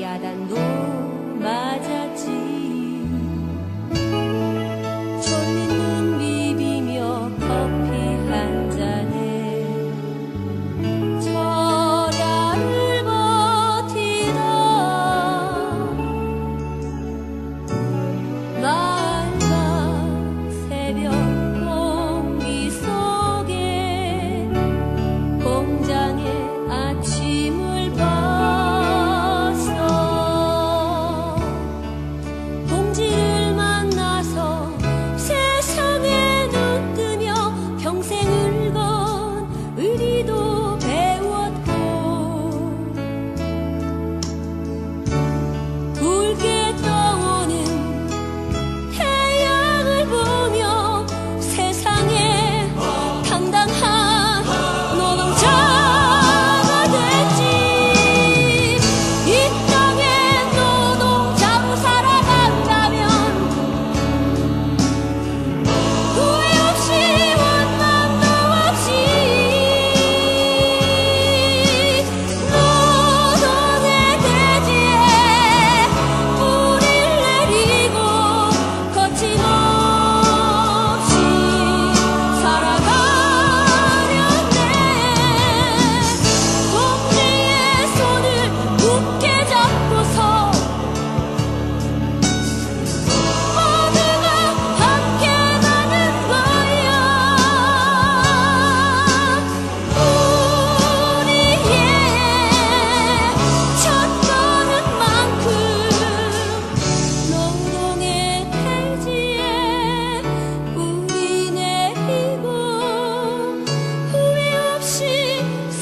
야단도 맞아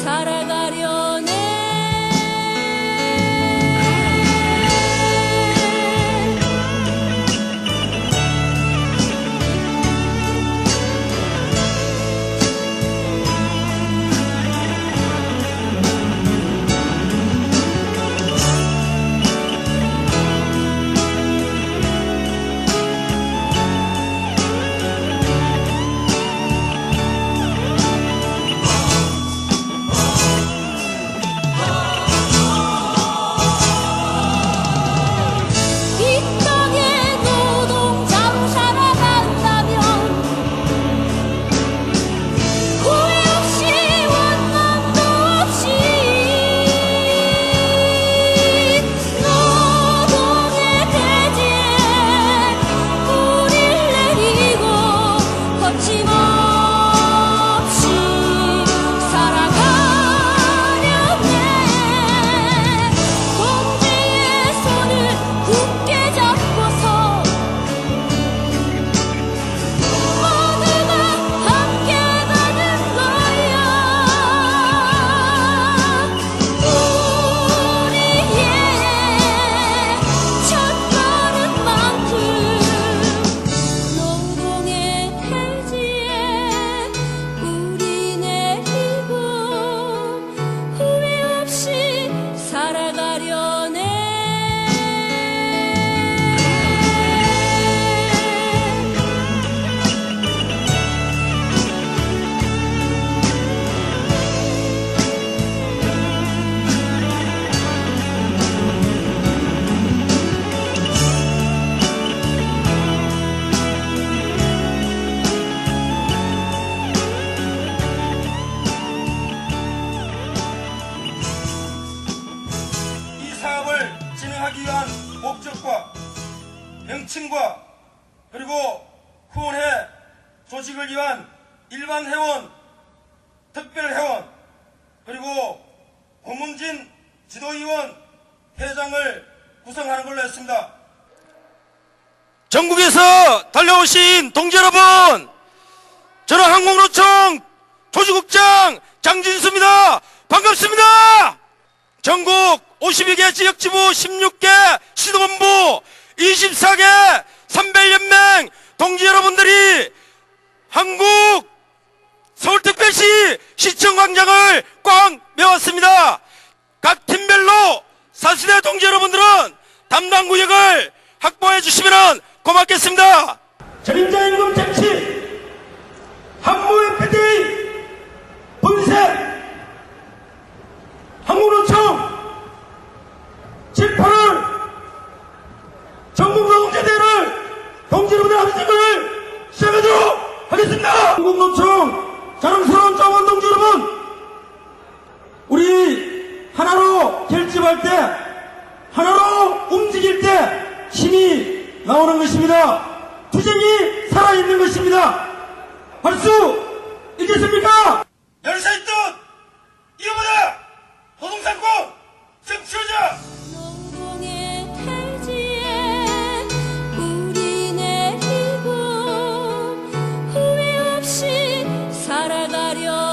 Sara 조직을 위한 일반 회원, 특별 회원, 그리고 고문진 지도위원 회장을 구성하는 걸로 했습니다. 전국에서 달려오신 동지 여러분, 저는 항공노총 조직국장 장진수입니다. 반갑습니다. 전국 52개 지역지부 16개 시도본부 24개 300연맹 동지 여러분들이 한국 서울특별시 시청광장을 꽉 메웠습니다. 각 팀별로 사시대 동지 여러분들은 담당 구역을 확보해 주시면 고맙겠습니다. 전임자임금 장치, 한국의 패딩 분쇄, 한국노총 들어갈 때 하나로 움직일 때 힘이 나오는 것입니다. 투쟁이 살아있는 것입니다. 할 수 있겠습니까? 열사 있던 이어보다 노동상공 정치자 살아가려